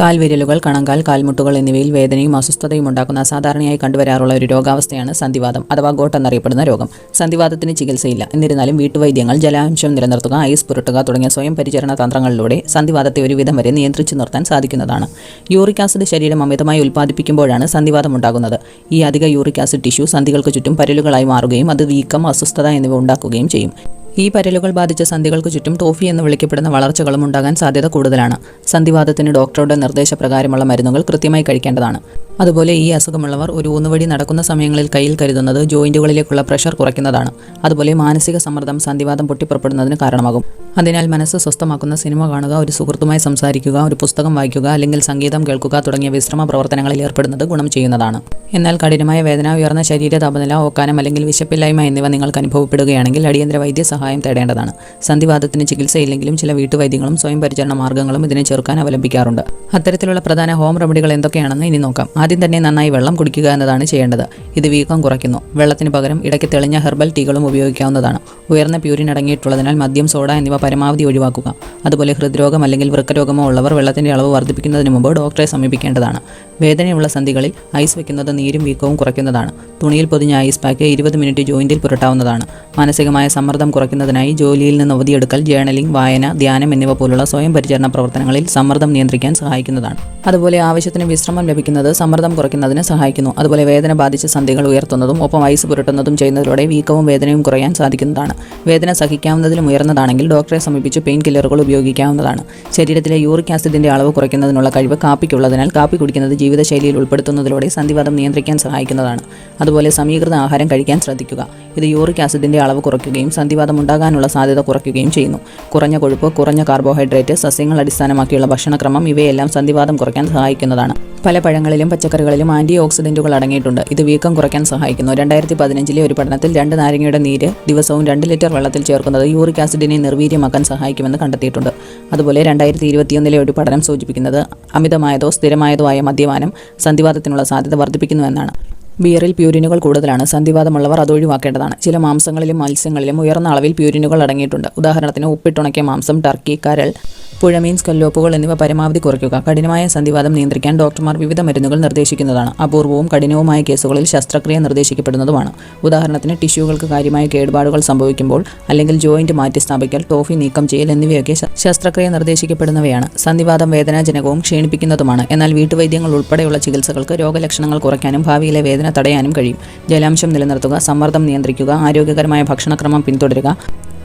കാൽവിരലുകൾ കണങ്കാൽ കാൽമുട്ടുകൾ എന്നിവയിൽ വേദനയും അസ്വസ്ഥതയും ഉണ്ടാക്കുന്ന സാധാരണയായി കണ്ടുവരാറുള്ള ഒരു രോഗാവസ്ഥയാണ് സന്ധിവാദം അഥവാ ഗോട്ട് എന്നറിയപ്പെടുന്ന രോഗം. സന്ധിവാദത്തിന് ചികിത്സയില്ല. എന്നിരുന്നാലും വീട്ടുവൈദ്യങ്ങൾ ജലാംശം നിലനിർത്തുക ഐസ് പുരട്ടുക തുടങ്ങിയ സ്വയം പരിചരണ തന്ത്രങ്ങളിലൂടെ സന്ധിവാതത്തെ ഒരുവിധം വരെ നിയന്ത്രിച്ചു നിർത്താൻ സാധിക്കുന്നതാണ്. യൂറിക് ആസിഡ് ശരീരം അമിതമായി ഉൽപ്പാദിപ്പിക്കുമ്പോഴാണ് സന്ധിവാദം ഉണ്ടാകുന്നത്. ഈ അധിക യൂറിക് ആസിഡ് ടിഷ്യൂ സന്ധികൾക്ക് ചുറ്റും പരലുകളായി മാറുകയും അത് വീക്കം അസ്വസ്ഥത എന്നിവ ഉണ്ടാക്കുകയും ചെയ്യും. ഈ പരലുകൾ ബാധിച്ച സന്ധികൾക്ക് ചുറ്റും ടോഫി എന്ന് വിളിക്കപ്പെടുന്ന വളർച്ചകളും ഉണ്ടാകാൻ സാധ്യത കൂടുതലാണ്. സന്ധിവാദത്തിന് ഡോക്ടറുടെ നിർദ്ദേശപ്രകാരമുള്ള മരുന്നുകൾ കൃത്യമായി കഴിക്കേണ്ടതാണ്. അതുപോലെ ഈ അസുഖമുള്ളവർ ഒരു ഊന്നുവടി നടക്കുന്ന സമയങ്ങളിൽ കയ്യിൽ കരുതുന്നത് ജോയിന്റുകളിലേക്കുള്ള പ്രഷർ കുറയ്ക്കുന്നതാണ്. അതുപോലെ മാനസിക സമ്മർദ്ദം സന്ധിവാദം പൊട്ടിപ്പുറപ്പെടുന്നതിന് കാരണമാകും. അതിനാൽ മനസ്സ് സ്വസ്ഥമാക്കുന്ന സിനിമ കാണുക ഒരു സുഹൃത്തുമായി സംസാരിക്കുക ഒരു പുസ്തകം വായിക്കുക അല്ലെങ്കിൽ സംഗീതം കേൾക്കുക തുടങ്ങിയ വിശ്രമ പ്രവർത്തനങ്ങളിൽ ഏർപ്പെടുന്നത് ഗുണം ചെയ്യുന്നതാണ്. എന്നാൽ കഠിനമായ വേദന ഉയർന്ന ശരീര താപനില ഓക്കാനം അല്ലെങ്കിൽ വിശപ്പില്ലായ്മ എന്നിവ നിങ്ങൾക്ക് അനുഭവപ്പെടുകയാണെങ്കിൽ അടിയന്തര വൈദ്യ സഹായം തേടേണ്ടതാണ്. സന്ധിവാദത്തിന് ചികിത്സയില്ലെങ്കിലും ചില വീട്ടുവൈദ്യങ്ങളും സ്വയം പരിചരണ മാർഗങ്ങളും ഇതിനെ ചെറുക്കാൻ അവലംബിക്കാറുണ്ട്. അത്തരത്തിലുള്ള പ്രധാന ഹോം റെമഡികൾ എന്തൊക്കെയാണെന്ന് ഇനി നോക്കാം. ആദ്യം തന്നെ നന്നായി വെള്ളം കുടിക്കുക എന്നതാണ് ചെയ്യേണ്ടത്. ഇത് വീക്കം കുറയ്ക്കുന്നു. വെള്ളത്തിന് പകരം ഇടയ്ക്ക് തെളിഞ്ഞ ഹെർബൽ ടീകളും ഉപയോഗിക്കാവുന്നതാണ്. ഉയർന്ന പ്യൂരിൻ അടങ്ങിയിട്ടുള്ളതിനാൽ മദ്യം സോഡ എന്നിവ പരമാവധി ഒഴിവാക്കുക. അതുപോലെ ഹൃദ്രോഗം അല്ലെങ്കിൽ വൃക്കരോഗമോ ഉള്ളവർ വെള്ളത്തിന്റെ അളവ് വർദ്ധിപ്പിക്കുന്നതിന് മുമ്പ് ഡോക്ടറെ സമീപിക്കേണ്ടതാണ്. വേദനയുള്ള സന്ധികളിൽ ഐസ് വയ്ക്കുന്നത് നീരും വീക്കവും കുറയ്ക്കുന്നതാണ്. തുണിയിൽ പൊതിഞ്ഞ ഐസ് പാക്ക് ഇരുപത് മിനിറ്റ് ജോയിന്റിൽ പുരട്ടാവുന്നതാണ്. മാനസികമായ സമ്മർദ്ദം കുറയ്ക്കുന്നതിനായി ജോലിയിൽ നിന്ന് അവധിയെടുക്കൽ ജേണലിംഗ് വായന ധ്യാനം എന്നിവ പോലുള്ള സ്വയം പരിചരണ പ്രവർത്തനങ്ങളിൽ സമ്മർദ്ദം നിയന്ത്രിക്കാൻ സഹായിക്കുന്നതാണ്. അതുപോലെ ആവശ്യത്തിന് വിശ്രമം ലഭിക്കുന്നത് സമ്മർദ്ദം കുറയ്ക്കുന്നതിന് സഹായിക്കുന്നു. അതുപോലെ വേദന ബാധിച്ച സന്ധികൾ ഉയർത്തുന്നതും ഒപ്പം ഐസ് പുരട്ടുന്നതും ചെയ്യുന്നതിലൂടെ വീക്കവും വേദനയും കുറയാൻ സാധിക്കുന്നതാണ്. വേദന സഹിക്കാവുന്നതിലും ഉയർന്നതാണെങ്കിൽ ഡോക്ടറെ സമീപിച്ച് പെയിൻ കില്ലറുകൾ ഉപയോഗിക്കാവുന്നതാണ്. ശരീരത്തിലെ യൂറിക് ആസിഡിന്റെ അളവ് കുറയ്ക്കുന്നതിനുള്ള കഴിവ് കാപ്പിക്കുള്ളതിനാൽ കാപ്പി കുടിക്കുന്നത് ജീവിതശൈലിയിൽ ഉൾപ്പെടുത്തുന്നതിലൂടെ സന്ധിവാദം നിയന്ത്രിക്കാൻ സഹായിക്കുന്നതാണ്. അതുപോലെ സമീകൃത ആഹാരം കഴിക്കാൻ ശ്രദ്ധിക്കുക. ഇത് യൂറിക് ആസിഡിന്റെ അളവ് കുറയ്ക്കുകയും സന്ധിവാദം ഉണ്ടാകാനുള്ള സാധ്യത കുറയ്ക്കുകയും ചെയ്യുന്നു. കുറഞ്ഞ കൊഴുപ്പ് കുറഞ്ഞ കാർബോഹൈഡ്രേറ്റ് സസ്യങ്ങൾ അടിസ്ഥാനമാക്കിയുള്ള ഭക്ഷണക്രമം ഇവയെല്ലാം സന്ധിവാദം കുറയ്ക്കാൻ സഹായിക്കുന്നതാണ്. പല പഴങ്ങളിലും പച്ചക്കറികളിലും ആന്റി ഓക്സിഡന്റുകൾ അടങ്ങിയിട്ടുണ്ട്. ഇത് വീക്കം കുറയ്ക്കാൻ സഹായിക്കുന്നു. രണ്ടായിരത്തി പതിനഞ്ചിലെ ഒരു പഠനത്തിൽ രണ്ട് നാരങ്ങയുടെ നീര് ദിവസവും രണ്ട് ലിറ്റർ വെള്ളത്തിൽ ചേർക്കുന്നത് യൂറിക് ആസിഡിനെ നിർവീര്യമാക്കാൻ സഹായിക്കുമെന്ന് കണ്ടെത്തിയിട്ടുണ്ട്. അതുപോലെ രണ്ടായിരത്തി ഇരുപത്തിയൊന്നിലെ ഒരു പഠനം സൂചിപ്പിക്കുന്നത് അമിതമായതോ സ്ഥിരമായതോ ആയ മദ്യപാനം സന്ധിവാദത്തിനുള്ള സാധ്യത വർദ്ധിപ്പിക്കുന്നുവെന്നാണ് ബിയറിൽ പ്യൂരിനുകൾ കൂടുതലാണ്. സന്ധിവാദമുള്ളവർ അത് ഒഴിവാക്കേണ്ടതാണ്. ചില മാംസങ്ങളിലും മത്സ്യങ്ങളിലും ഉയർന്ന അളവിൽ പ്യൂരിനുകൾ അടങ്ങിയിട്ടുണ്ട്. ഉദാഹരണത്തിന് ഉപ്പിട്ടുണക്കിയ മാംസം ടർക്കി കരൾ പുഴമീൻ കല്ലോപ്പുകൾ എന്നിവ പരമാവധി കുറയ്ക്കുക. കഠിനമായ സന്ധിവാദം നിയന്ത്രിക്കാൻ ഡോക്ടർമാർ വിവിധ മരുന്നുകൾ നിർദ്ദേശിക്കുന്നതാണ്. അപൂർവവും കഠിനവുമായ കേസുകളിൽ ശസ്ത്രക്രിയ നിർദ്ദേശിക്കപ്പെടുന്നതുമാണ്. ഉദാഹരണത്തിന് ടിഷ്യൂകൾക്ക് കാര്യമായ കേടുപാടുകൾ സംഭവിക്കുമ്പോൾ അല്ലെങ്കിൽ ജോയിന്റ് മാറ്റി സ്ഥാപിക്കൽ ടോഫി നീക്കം ചെയ്യൽ എന്നിവയൊക്കെ ശസ്ത്രക്രിയ നിർദ്ദേശിക്കപ്പെടുന്നവയാണ്. സന്ധിവാദം വേദനാജനകവും ക്ഷീണിപ്പിക്കുന്നതുമാണ്. എന്നാൽ വീട്ടുവൈദ്യങ്ങൾ ഉൾപ്പെടെയുള്ള ചികിത്സകൾക്ക് രോഗലക്ഷണങ്ങൾ കുറയ്ക്കാനും ഭാവിയിലെ വേദന തടയാനും കഴിയും. ജലാംശം നിലനിർത്തുക സമ്മർദ്ദം നിയന്ത്രിക്കുക ആരോഗ്യകരമായ ഭക്ഷണക്രമം പിന്തുടരുക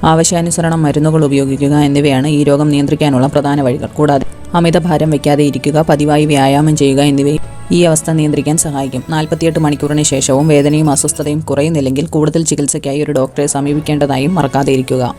ആവശ്യാനുസരണം മരുന്നുകൾ ഉപയോഗിക്കുക എന്നിവയാണ് ഈ രോഗം നിയന്ത്രിക്കാനുള്ള പ്രധാന വഴികൾ. കൂടാതെ അമിത ഭാരം വയ്ക്കാതെ ഇരിക്കുക പതിവായി വ്യായാമം ചെയ്യുക എന്നിവയും ഈ അവസ്ഥ നിയന്ത്രിക്കാൻ സഹായിക്കും. നാൽപ്പത്തിയെട്ട് മണിക്കൂറിന് ശേഷവും വേദനയും അസ്വസ്ഥതയും കുറയുന്നില്ലെങ്കിൽ കൂടുതൽ ചികിത്സയ്ക്കായി ഒരു ഡോക്ടറെ സമീപിക്കേണ്ടതായും മറക്കാതെ ഇരിക്കുക.